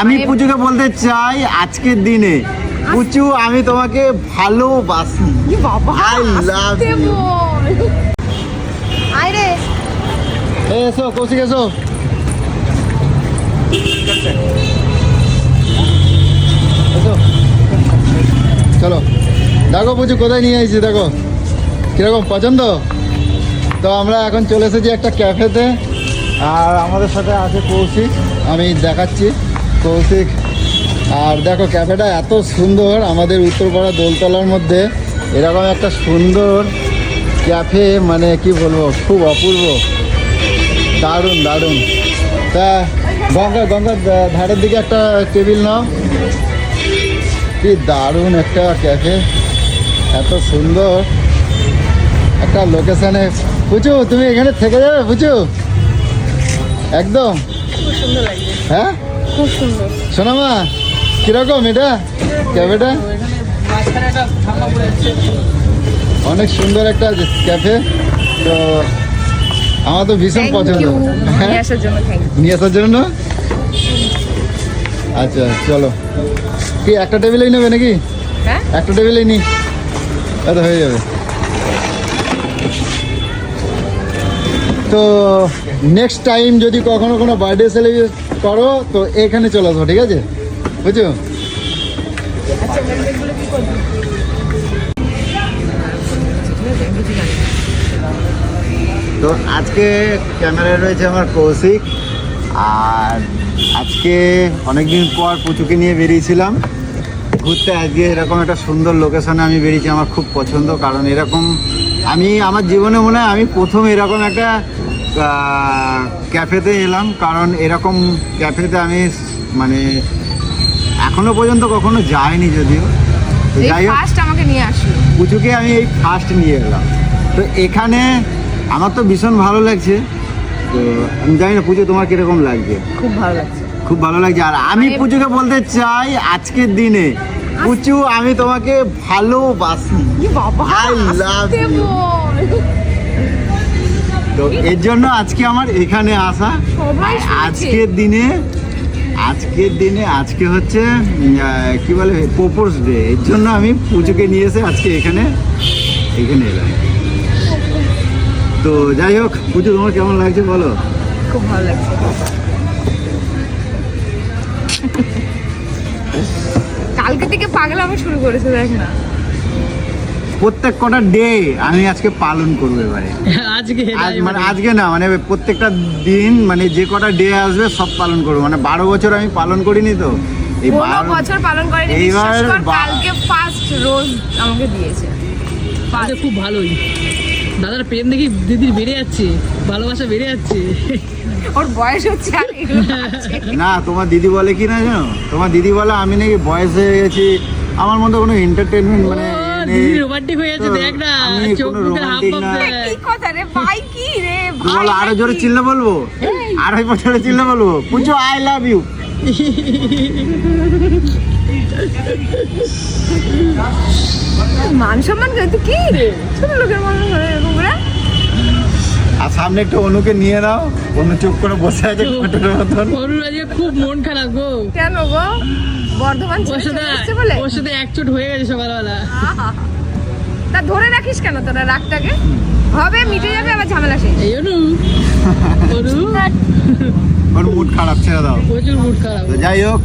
আমি মানে- পুচুকে বলতে চাই আজকের দিনে। পুচু আমি তোমাকে ভালোবাসি। আয় রে। এ, এসো কৌশিক এসো। চলো। দেখো পুচু কোথায় নিয়ে আসছি দেখো। কীরকম পছন্দ? তো আমরা এখন চলে এসেছি একটা ক্যাফেতে। আর আমাদের সাথে আছে কৌশিক। আমি দেখাচ্ছি। কৌশিক। আর দেখো ক্যাফেটা এত সুন্দর আমাদের উত্তরপাড়া দোলতলার মধ্যে। এরকম একটা সুন্দর ক্যাফে মানে কি বলব খুব অপূর্ব। দারুণ দারুণ। তা গঙ্গা গঙ্গার ধারের দিকে একটা টেবিল নাও। কি দারুণ একটা ক্যাফে এত সুন্দর। একটা লোকেশানে পুচু তুমি এখানে থেকে যাবে পুচু একদম। সুন্দর হ্যাঁ? খুব সুন্দর। সোনামা কীরকম এটা? ক্যাফেটা অনেক সুন্দর একটা ক্যাফে। তো আমার তো ভীষণ পছন্দ। হ্যাঁ? নিয়ে আসার জন্য আচ্ছা চলো। কি একটা টেবিলেই নেবে নাকি? হ্যাঁ? একটা টেবিলেই নি। আচ্ছা হয়ে যাবে। তো নেক্সট টাইম যদি কখনো কোনো বার্থডে সেলিব্রেট করো, তো এখানে চলে আসব ঠিক আছে? বুঝছ? তো আজকে ক্যামেরায় রয়েছে আমার কৌশিক, আর আজকে অনেকদিন পর পুচুকে নিয়ে বেরিয়েছিলাম। ঘুরতে আজকে এরকম একটা সুন্দর লোকেশনে আমি বেরিয়েছি, আমার খুব পছন্দ, কারণ এরকম আমি, আমার জীবনে মনে হয় আমি প্রথম এরকম একটা ক্যাফেতে এলাম কারণ এরকম ক্যাফেতে আমি মানে এখনও পর্যন্ত কখনো যাইনি যদিও। যাই হোক আমাকে নিয়ে আসলো। পুজোকে আমি এই ফার্স্ট নিয়ে এলাম। তো এখানে আমার তো ভীষণ ভালো লাগছে। তো আমি জানি না পুজো তোমার কীরকম লাগছে? খুব ভালো লাগছে। খুব ভালো লাগছে। আর আমি মানে- পুজোকে বলতে চাই আজকের দিনে। পুচু আমি তোমাকে ভালোবাসি। কি বাবা I তো এর জন্য আজকে আমার এখানে আসা। আজকের দিনে আজকের দিনে আজকে হচ্ছে কি বলে পোপোস ডে। এর জন্য আমি পুজোকে নিয়ে এসে আজকে এখানে এখানে এলাম। তো যাই হোক পুজো তোমার কেমন লাগছে বলো? খুব ভালো লাগছে। কালকে থেকে পাগলামি শুরু করেছে দেখ না। প্রত্যেক কটা ডে আমি আজকে পালন করব এবারে। আজকে আজ মানে আজকে না মানে প্রত্যেকটা দিন মানে যে কটা ডে আসবে সব পালন করব। মানে বারো বছর আমি পালন করিনি তো। কোনো বছর পালন করেনি এইবার বিশ্বাস কালকে ফার্স্ট রোজ আমাকে দিয়েছে। খুব ভালোই। দাদার প্রেম দেখি দিদির বেড়ে যাচ্ছে ভালোবাসা বেড়ে যাচ্ছে। ওর বয়স হচ্ছে না তোমার দিদি বলে কি না জানো? তোমার দিদি বলে আমি নাকি বয়স হয়ে গেছি। আমার মধ্যে কোনো এন্টারটেনমেন্ট মানে রোমান্টিক হয়ে যাচ্ছে দেখ না চোখ মুখে। কি কথা রে ভাই কি রে ভাই আরও জোরে চিল্লা বলব? আড়াই বছরে চিল্লে বলব? পুজো আই লাভ ইউ মান সম্মান কি রে? ছোট লোকের মনে এরকম আর সামনে একটু অনুকে নিয়ে নাও। অনু চুপ করে বসে আছে কোটের মতন। আজকে খুব মন খারাপ গো। কেন গো? বর্ধমান ওর ছেড়ে বলে? ওর সাথে একচোট হয়ে গেছে সকালবেলা। তা ধরে রাখিস কেন তোরা রাগটাকে? হবে মিটে যাবে আবার ঝামেলা শেষ। এই অনু অনু। ওর মুড খারাপ ছেড়ে দাও। প্রচুর মুড খারাপ। যাই হোক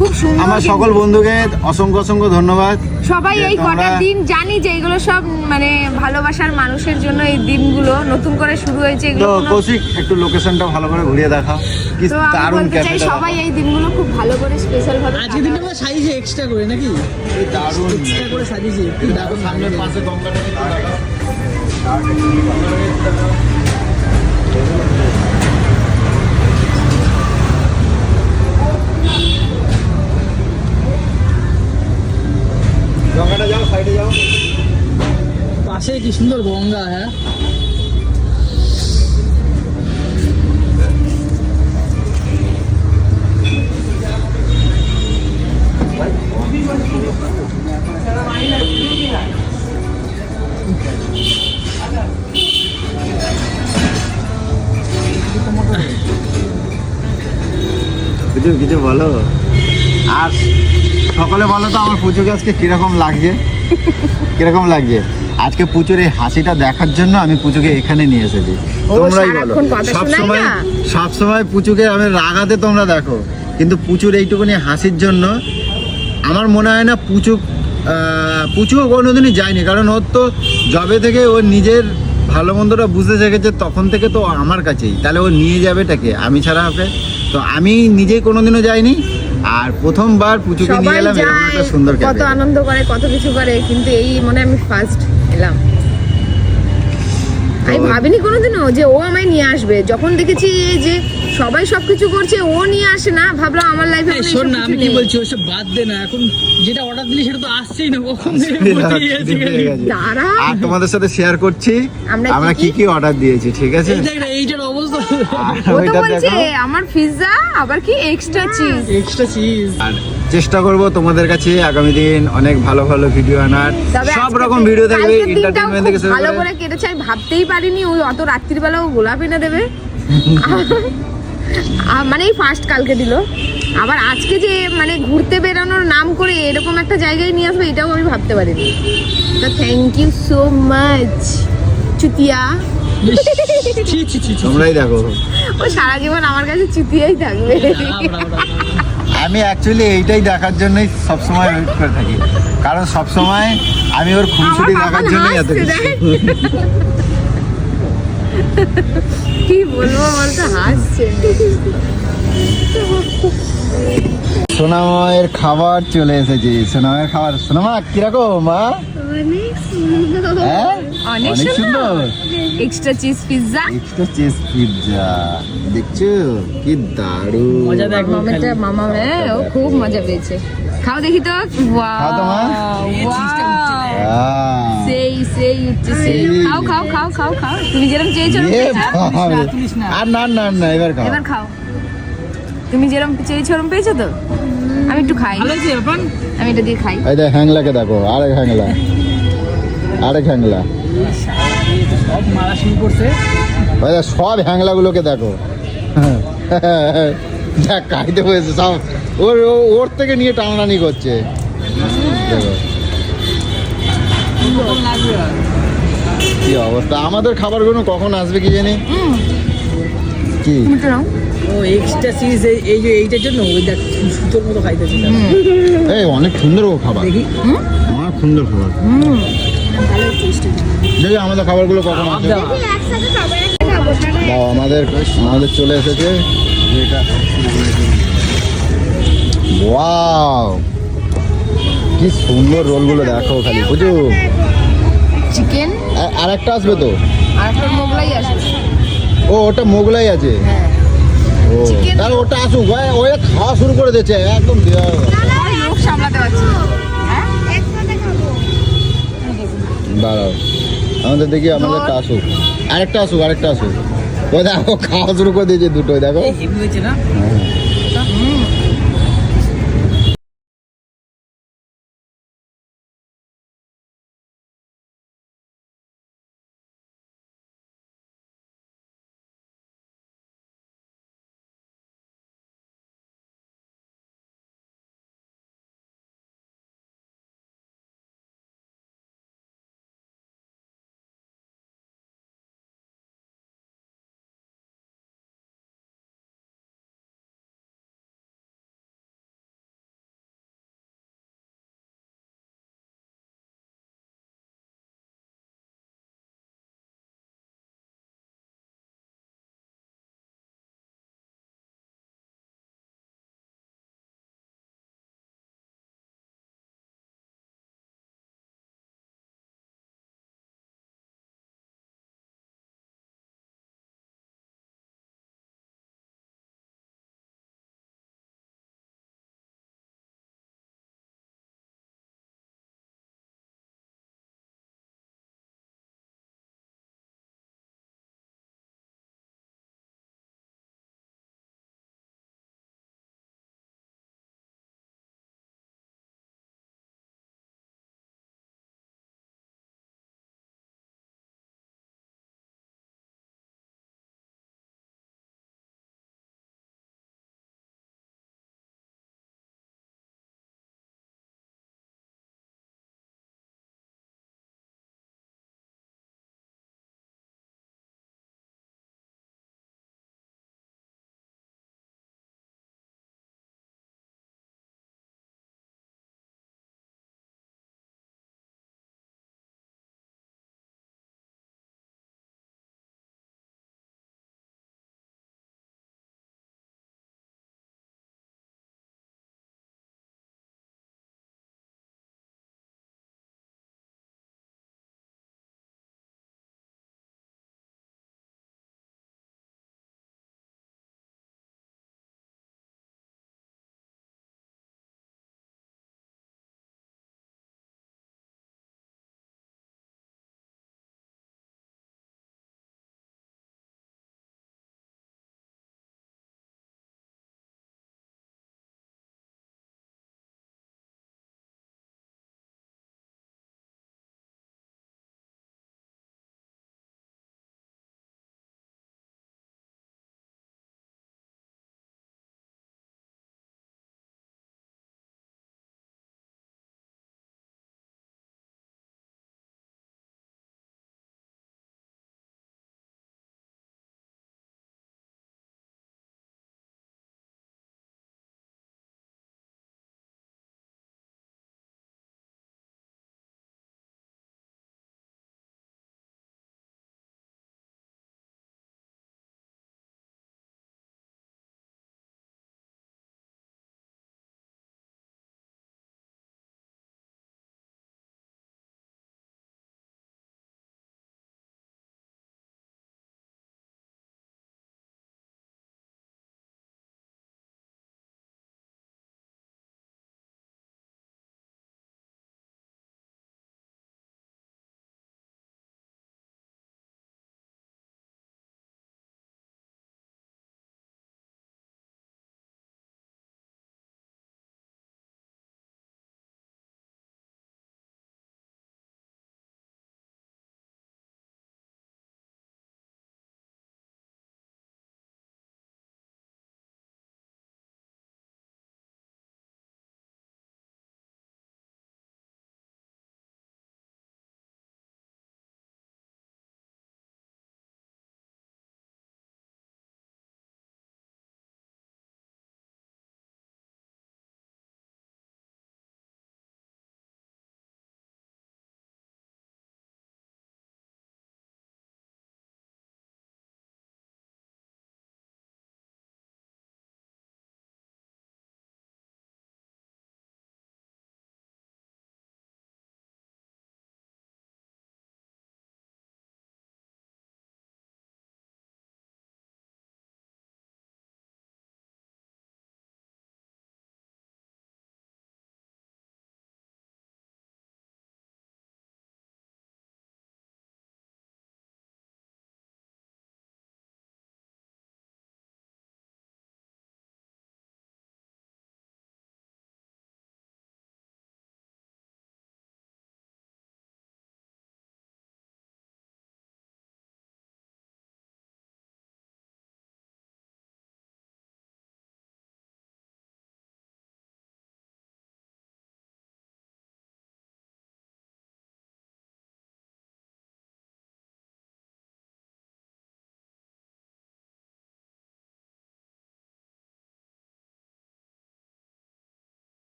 খুব সুন্দর আমার সকল বন্ধুকে অসংখ্য অসংখ্য ধন্যবাদ সবাই এই কটা দিন জানি যে এগুলো সব মানে ভালোবাসার মানুষের জন্য এই দিনগুলো নতুন করে শুরু হয়েছে এগুলো কৌশিক একটু লোকেশনটা ভালো করে ঘুরিয়ে দেখা কি দারুণ ক্যাফেটা সবাই এই দিনগুলো খুব ভালো করে স্পেশাল ভাবে আজকে দিনটা আমরা সাজিয়েছি এক্সট্রা করে নাকি? দারুণ। এক্সট্রা করে সাজিয়েছি দারুণ সামনের পাশে গঙ্গাটা একটু সাইডে যাও। পাশে কি সুন্দর গঙ্গা হ্যাঁ? কিছু কিছু বলো? আর সকলে বলো তো আমার পুজো গাছকে কীরকম লাগছে? কীরকম লাগছে? আজকে পুজোর এই হাসিটা দেখার জন্য আমি পুজোকে এখানে নিয়ে এসেছি। তোমরাই বলো। সারাক্ষণ কথা সব শোনাই সময় না? সব সময় পুচুকে আমি রাগাতে তোমরা দেখো। কিন্তু পুচুর এইটুকুনি হাসির জন্য আমার মনে হয় না পুচু পুচুও কোনোদিনই যায়নি। কারণ ওর তো জবে থেকে ওর নিজের ভালো মন্দটা বুঝতে শিখেছে তখন থেকে তো আমার কাছেই। তাহলে ও নিয়ে যাবে এটাকে? আমি ছাড়া হবে তো আমি নিজেই কোনোদিনও যাইনি। আর প্রথমবার পুচুকে নিয়ে এলাম এরকম একটা সুন্দর কত আনন্দ করে কত কিছু করে কিন্তু এই মনে আমি ফার্স্ট এলাম। আমি ভাবিনি কোনোদিনও যে ও আমায় নিয়ে আসবে। যখন দেখেছি এই যে সবাই সবকিছু করছে ও নিয়ে আসে না ভাবলাম আমার লাইফে শোন না আমি কি বলছি ওসব বাদ দে না এখন যেটা অর্ডার দিলি সেটা তো আসছেই না কখন। আর তোমাদের সাথে শেয়ার করছি আমরা কি কি? অর্ডার দিয়েছি ঠিক আছে? এইটার অবস্থা ও তো বলছে আমার পিৎজা আবার কি এক্সট্রা চিজ এক্সট্রা চিজ আর চেষ্টা করব তোমাদের কাছে আগামী দিন অনেক ভালো ভালো ভিডিও আনার। সব রকম ভিডিও থাকবে এন্টারটেইনমেন্ট থেকে শুরু ভালো করে। কেটেছে আমি ভাবতেই পারিনি ওই অত রাত্রিবেলা ও গোলাপ এনে দেবে। মানে এই ফার্স্ট কালকে দিল। আবার আজকে যে মানে ঘুরতে বেরানোর নাম করে এরকম একটা জায়গায় নিয়ে আসবে এটাও আমি ভাবতে পারিনি। তো thank you so much Chutia. তোমরাই দেখো। ও সারা জীবন আমার কাছে চুতিয়াই থাকবে। আমি অ্যাকচুয়ালি এইটাই দেখার জন্যই সবসময় ওয়েট করে থাকি। কারণ সবসময় আমি ওর খুনসুটি দেখার জন্যই এত কিছু কি বলব বলতে হাসছে। সোনামায়ের খাবার চলে এসেছে। সোনামায়ের খাবার। সোনামা কীরকম মা? অনেক সুন্দর। Extra cheese pizza extra cheese pizza দেখছ? কি দারুণ। মজা দেখ ও মামাটা মামা হ্যাঁ ও খুব মজা পেয়েছে। খাও দেখি তো। সেই সেই উঠছে সেই। সেই। খাও খাও খাও খাও খাও। তুমি যেরকম চেয়েছো না। আর না না না এবার খাও। এবার খাও। তুমি যেরকম চেয়েছো ওরম পেয়েছ তো? আমি একটু খাই। আমি এটা দিয়ে খাই। এই দেখ হ্যাংলাকে দেখো আরেক হ্যাংলা। আরেক হ্যাংলা করছে সব হ্যাংলাগুলোকে দেখো। দেখ খাইতে হয়েছে সব। ওর ও- ওর থেকে নিয়ে টানাটানি করছে। দেখো। কখন কি অবস্থা? আমাদের খাবারগুলো কখন আসবে কি জানি? কি? ও এক্সট্রা চিজ এই যে এইটার জন্য ওই দেখ সুতোর মতো এই অনেক সুন্দর ও খাবার। দেখি। অনেক সুন্দর খাবার। হুম। দেখি আমাদের খাবারগুলো কখন আসবে। আমাদের আমাদের চলে এসেছে। ওয়াও! কি সুন্দর রোলগুলো দেখো খালি বুঝু চিকেন আর একটা আসবে তো? আর মোগলাই আসবে। ও ওটা মোগলাই আছে? হ্যাঁ। ও তাহলে ওটা আসুক ওই খাওয়া শুরু করে দিয়েছে একদম দেওয়া। লোক সামলাতে পারছি দাঁড়াও। আমাদের দেখি আমাদের একটা আসুক। আরেকটা আসুক আরেকটা আসুক। ওই দেখো খাওয়া শুরু করে দিয়েছে দুটোই দেখো।